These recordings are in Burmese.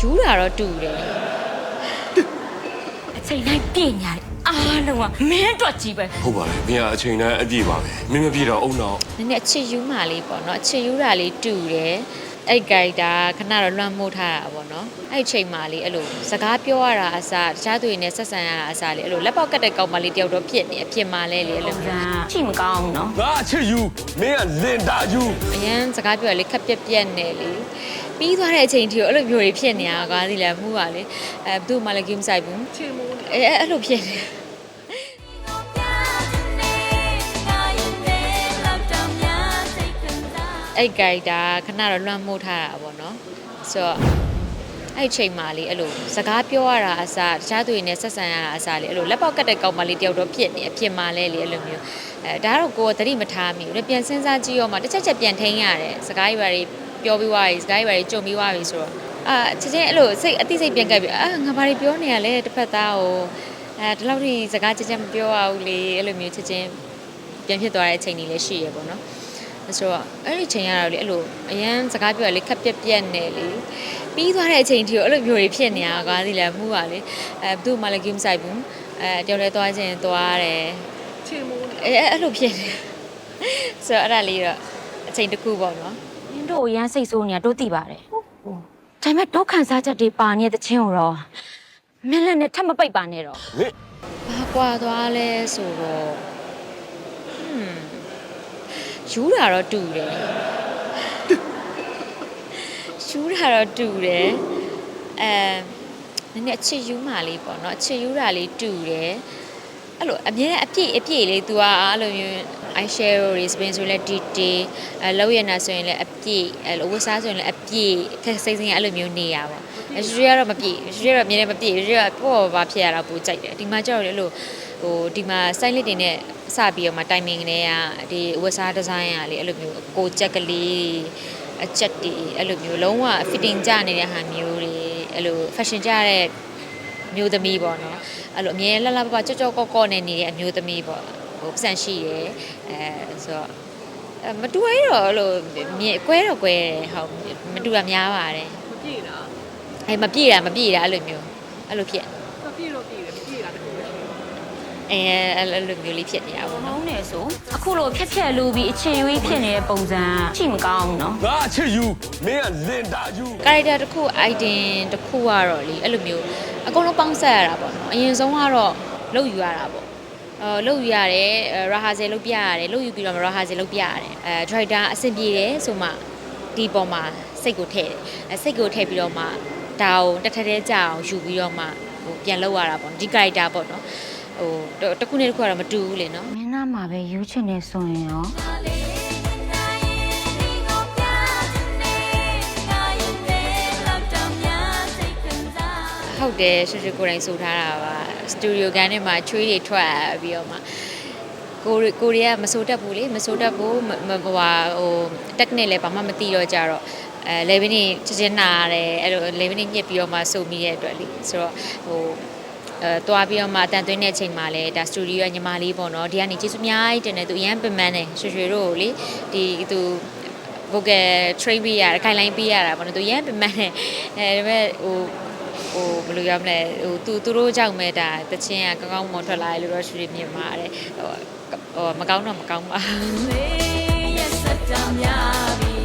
ယူတာတော့တူတယ်အချိန်တိုင်းပြည့်ညာတယ်အားလုံးကမင်းအတွက်ကြီးပဲဟုတ်ပါလေမင်းကအချိန်တိုင်းအပြည့်ပါပဲမင်းမပြည့်တော့အုံတော့နည်းနည်းအချစ်ယူမှလေးပေါ့နော်အချစ်ယူတာလေးတူတယ်အဲ့ဂိုက်တာခဏတော့လွှမ်းမိုးထားတာပေါ့နော်အဲ့ချိန်မှလေးအဲ့လိုစကားပြောရတာအစားတခြားသူတွေနဲ့ဆက်ဆံရတာအစားလေးအဲ့လိုလက်ပေါက်ကတ်တဲ့ကောင်မလေးတယောက်တော့ဖြစ်နေအဖြစ်မှလဲလေအဲ့လိုပုံစံချိမကောင်းဘူးနော်ငါအချစ်ယူမင်းကလင်တာယူအရန်စကားပြောရလေခက်ပြက်ပြက်နေလေ ပြီးသွားတဲ့အချိန်ထိကိုအဲ့လိုမျိုးတွေဖြစ်နေတာကွာဒီလေမှုကလေအဲဘယ်သူမှလည်း game ဆိုင်ဘူးချင်မိုးအဲအဲ့လိုဖြစ်နေအဲ့ဂိုက်တာခဏတော့လွှမ်းမိုးထားတာပေါ့နော်ဆိုတော့အဲ့ချိန်မှလေးအဲ့လိုစကားပြောရတာအစားတခြားသူတွေနဲ့ဆက်ဆံရတာအစားလေးအဲ့လိုလက်ပေါက်ကတ်တဲ့ကောင်မလေးတယောက်တော့ဖြစ်နေအဖြစ်မှလဲလေအဲ့လိုမျိုးအဲဒါတော့ကိုယ်ကသတိမထားမိဘူးလေပြန်စဉ်းစားကြည့်ရောမှတစ်ချက်ချက်ပြန်ထိန်းရတယ်စကားကြီးပါတွေ ပြောပြီးသွားပြီစကားကြီးပါတွေကြုံပြီးသွားပြီဆိုတော့အာချက်ချင်းအဲ့လိုစိတ်အသိစိတ်ပြန်ကြိုက်ပြီအာငါဘာတွေပြောနေရလဲတစ်ဖက်သားကိုအဲဒီလောက်ထိစကားချက်ချက်မပြောရဘူးလေအဲ့လိုမျိုးချက်ချင်းပြန်ဖြစ်သွားတဲ့အချိန်တွေလည်းရှိရပေါ့နော်ဆိုတော့အဲ့ဒီချိန်ကတော့လေအဲ့လိုအရန်စကားပြောရလေခက်ပြက်ပြက်နေလေပြီးသွားတဲ့အချိန်ထိကိုအဲ့လိုမျိုးတွေဖြစ်နေတာကွာဒီလေမှုပါလေအဲဘယ်သူမှလည်း game ဆိုင်ဘူးအဲတယောက်တည်းသွားခြင်းသွားတယ်ချင်မိုးအဲအဲ့လိုဖြစ်နေဆိုတော့အဲ့ဒါလေးတော့အချိန်တစ်ခုပေါ့နော်နင် တို့အရန်စိတ်ဆိုးနေတာတို့သိပါတယ်ဒါပေမဲ့ဒုက္ခစားချက်တွေပါနေတဲ့ချင်းကိုတော့မင်းလည်းနဲ့ထပ်မပိတ်ပါနဲ့တော့မင်းဘာကွာသွားလဲဆိုတော့ဟွန်းယူတာတော့တူတယ်ယူတာတော့တူတယ်အဲနည်းနည်းအချစ်ယူမှလေးပေါ့နော်အချစ်ယူတာလေးတူတယ် အဲ့လိုအမြဲအပြည့်အပြည့်လေး तू อ่ะအဲ့လိုမျိုး I share တွေ spin ဆိုရင်လည်း detail အဲလောက်ရနာဆိုရင်လည်းအပြည့်အဲလိုဝတ်စားဆိုရင်လည်းအပြည့်ခက်စိမ့်စိမ့်အဲ့လိုမျိုးနေရပါအဲရွှေကတော့မပြည့်ရွှေကတော့အမြဲတမ်းမပြည့်ရွှေကပေါ့ပါဖြစ်ရတာပူကြိုက်တယ်ဒီမှာကျတော့လေအဲ့လိုဟိုဒီမှာ style တွေနဲ့စပြီးတော့မှ timing တွေကဒီဝတ်စား design ကလေအဲ့လိုမျိုးကိုကြက်ကလေးအချက်တွေအဲ့လိုမျိုးလုံးဝ fitting ကြနေတဲ့ဟာမျိုးတွေအဲ့လို fashion ကြတဲ့ မျိုးသမီးပေါ့နော်အဲ့လိုအမြဲလှလှပပကြော့ကြော့ကော့ကော့နဲ့နေတဲ့အမျိုးသမီးပေါ့ဟိုပတ်စံရှိတယ်အဲဆိုတော့အဲမတူရတော့အဲ့လိုမြေကွဲတော့ကွဲတယ်ဟုတ်မတူတာများပါတယ်မပြည့်လားအဲမပြည့်တာမပြည့်တာအဲ့လိုမျိုးအဲ့လိုဖြစ် မပြည့်တော့ပြည့်တယ်မပြည့်တာတခုပဲရှိတယ် အဲအဲ့လိုမျိုးလေးဖြစ်နေတာပေါ့နော်လုံးနေဆိုအခုလိုဖြက်ဖြက်လူပြီးအချိန်ရွေးဖြစ်နေတဲ့ပုံစံချိမကောင်းဘူးနော်ငါအချစ်ယူမင်းကလင်တာယူ character တစ်ခု item တစ်ခုကတော့လေအဲ့လိုမျိုးအကုန်လုံးပေါင်းဆက်ရတာပေါ့နော်အရင်ဆုံးကတော့လုပ်ယူရတာပေါ့အဲလုပ်ယူရတယ်ရာဟာဇယ်လုပ်ပြရတယ်လုပ်ယူပြီးတော့ရာဟာဇယ်လုပ်ပြရတယ်အဲ driver အဆင်ပြေတယ်ဆိုမှဒီပေါ်မှာစိတ်ကိုထည့်တယ်အဲစိတ်ကိုထည့်ပြီးတော့မှဒါကိုတစ်ထက်တည်းကြအောင်ယူပြီးတော့မှဟိုပြန်လုပ်ရတာပေါ့ဒီ character ပေါ့နော် ဟိုတစ်ခုနဲ့တစ်ခုကတော့မတူဘူးလေနော်မင်းနာမှာပဲယူချင်နေဆိုရင်ရောဟုတ်တယ်ရွှေရွှေကိုယ်တိုင်ဆိုထားတာပါစတူဒီယိုကန်ထဲမှာချွေးတွေထွက်ပြီးတော့မှကိုရီကိုရီးယားမဆိုတတ်ဘူးလေမဆိုတတ်ဘူးမမဟိုဟာဟိုတက်နစ်လည်းဘာမှမသိတော့ကြတော့အဲလေဗင်းနေချက်ချင်းနာရတယ်အဲ့လိုလေဗင်းနေညှစ်ပြီးတော့မှစုံမိရဲ့အတွက်လေဆိုတော့ဟို အဲတွားပြီးတော့မှအတန်သွင်းတဲ့အချိန်မှာလည်းဒါစတူဒီယိုကညီမလေးပေါ့နော်ဒီကနေကျေးဇူးအများကြီးတင်တယ်သူအရန်ပင်ပန်းတယ်ရွှေရွှေတို့ကိုလေဒီသူ vocal train ပေးရတယ် guideline ပေးရတာပေါ့နော်သူရမ်းပင်ပန်းတယ်အဲဒါပေမဲ့ဟိုဟိုဘယ်လိုရမလဲဟိုသူသူတို့ကြောင့်မဲ့ဒါတချင်းကကောင်းကောင်းမွန်ထွက်လာတယ်လို့တော့ရွှေမြင်ပါတယ်ဟိုဟိုမကောင်းတော့မကောင်းပါဘူးအဲ့တော့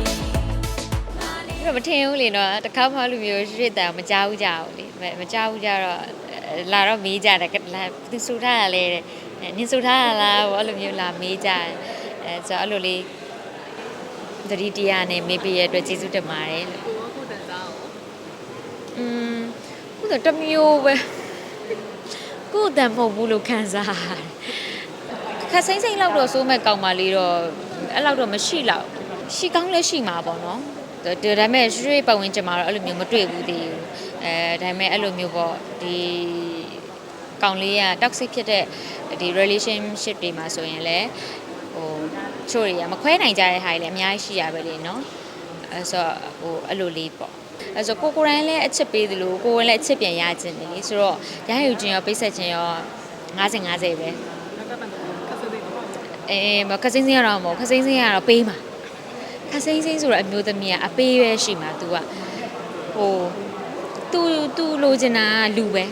မထင်ဘူးလေနော်တခါမှလူမျိုးရွှေတန်မကြောက်ကြဘူးလေမမကြောက်ကြတော့လာတော့မေးကြတယ်ကလာသူစူထားရလဲတဲ့နင်စူထားရလားဘောအဲ့လိုမျိုးလာမေးကြတယ်အဲဆိုတော့အဲ့လိုလေးသတိတရားနဲ့မေးပေးရတဲ့အတွက်ကျေးဇူးတင်ပါတယ်လို့ကိုကကိုတန်စားအောင်อืมခုတော့တစ်မျိုးပဲကိုယ်တန်မဟုတ်ဘူးလို့ခံစားရတယ်ခက်စိမ့်စိမ့်လောက်တော့စိုးမဲ့ကောင်းပါလေတော့အဲ့လောက်တော့မရှိလောက်ရှိကောင်းလည်းရှိမှာပေါ့နော် ဒါဒါပေမဲ့ရွှေပတ်ဝန်းကျင်မှာတော့အဲ့လိုမျိုးမတွေ့ဘူးသေးဘူးအဲဒါပေမဲ့အဲ့လိုမျိုးပေါ့ဒီကောင်လေးက toxic ဖြစ်တဲ့ဒီ relationship တွေမှာဆိုရင်လည်းဟိုချို့တွေကမခွဲနိုင်ကြတဲ့ဟာတွေလည်းအများကြီးရှိရပဲလေနော်အဲဆိုတော့ဟိုအဲ့လိုလေးပေါ့အဲဆိုကိုကိုရိုင်းလည်းအချစ်ပေးသလိုကိုယ်လည်းအချစ်ပြန်ရခြင်းတယ်လေဆိုတော့ရဟယူခြင်းရောပိတ်ဆက်ခြင်းရော50 50ပဲနောက်ကပန်တော့ခက်စတဲ့တော့အဲမခစိမ့်စင်းရတော့မဟုတ်ခစိမ့်စင်းရတော့ပေးမှာ ခစိမ့်စင်းဆိုတော့အမျိုးသမီးကအပေးပဲရှိမှာ तू ကဟို तू तू तू လိုချင်တာကလူပဲ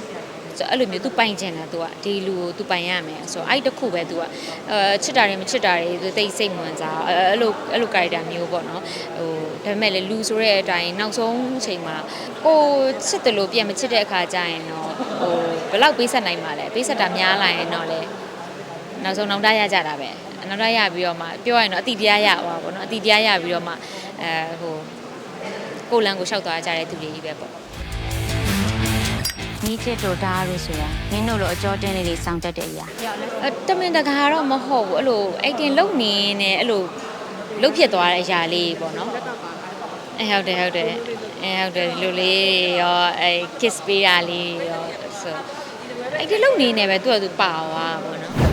ဆိုတော့အဲ့လိုမျိုး तू ပိုင်ချင်တာ तू ကဒီလူကို तू ပိုင်ရမယ်ဆိုတော့အဲ့တစ်ခုပဲ तू ကအဲချစ်တာတွေမချစ်တာတွေ तू တိတ်စိတ်ဝင်စားအဲအဲ့လိုအဲ့လို character မျိုးပေါ့နော်ဟိုဒါပေမဲ့လေလူဆိုတဲ့အတိုင်းနောက်ဆုံးအချိန်မှာကိုချစ်တယ်လို့ပြန်မချစ်တဲ့အခါကျရင်တော့ဟိုဘယ်လောက်ပေးဆက်နိုင်မှာလဲပေးဆက်တာများလာရင်တော့လေ နောက်ဆုံးနောက်တရရကြတာပဲ နောက်တရရပြီးတော့မှပြောရရင်တော့အတိတရားရပါဘောနော်အတိတရားရပြီးတော့မှအဲဟိုကိုယ်လန်းကိုရှောက်သွားကြတဲ့သူတွေကြီးပဲပေါ့နီးချစ်တို့ဒါလို့ဆိုတာမင်းတို့လိုအကြောတင်းလေးတွေစောင့်တတ်တဲ့အရာအဲတမင်တကာတော့မဟုတ်ဘူးအဲ့လိုအိတ်တင်လုံနေနေအဲ့လိုလုတ်ဖြစ်သွားတဲ့အရာလေးပေါ့နော်အဲဟုတ်တယ်ဟုတ်တယ်အဲဟုတ်တယ်ဒီလိုလေးရောအဲ kiss ပေးတာလေးရောဆိုအိတ်တင်လုံနေနေပဲသူကသူပါသွားပေါ့နော်လေးချုံလာကြအောင်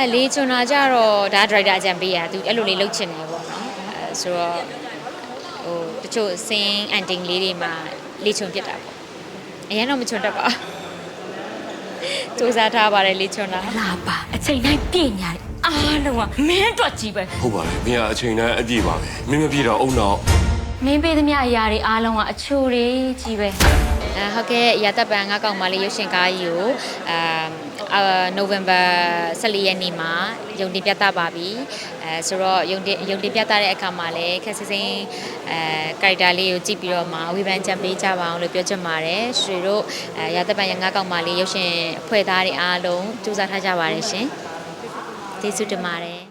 အဲလေးချွန်တာကြတော့ဒါဒရိုက်တာအကြံပေးရသူအဲ့လိုလေးလုပ်ချင်တယ်ပေါ့နော်အဲဆိုတော့ဟိုတချို့စင်းအန်တင်လေးတွေမှာလေးချွန်ပြစ်တာပေါ့အရင်တော့မချွန်တတ်ပါစူးစမ်းထားပါတယ်လေးချွန်တာလာပါအချိန်တိုင်းပြည့်ညာတယ်အားလုံးကမင်းအတွက်ကြီးပဲဟုတ်ပါတယ်မင်းကအချိန်တိုင်းအပြည့်ပါပဲမင်းမပြည့်တော့အုံတော့မင်းပေးသမျှအရာတွေအားလုံးကအချိုတွေကြီးပဲ အဲဟုတ်ကဲ့ရတပန်ငါးကောင်မလေးရုပ်ရှင်ကားကြီးကိုအာအာနိုဝင်ဘာ14ရက်နေ့မှာယုံတင်ပြသပါပြီအဲဆိုတော့ယုံတင်ယုံတင်ပြသတဲ့အခါမှာလည်းခက်စစ်စင်းအဲကာရက်တာလေးကိုကြည့်ပြီးတော့မှဝေဖန်ချက်ပေးကြပါအောင်လို့ပြောချင်ပါတယ်ရွှေတို့အဲရတပန်ရငါးကောင်မလေးရုပ်ရှင်အဖွဲ့သားတွေအားလုံးစူးစမ်းထားကြပါတယ်ရှင်ကျေးဇူးတင်ပါတယ်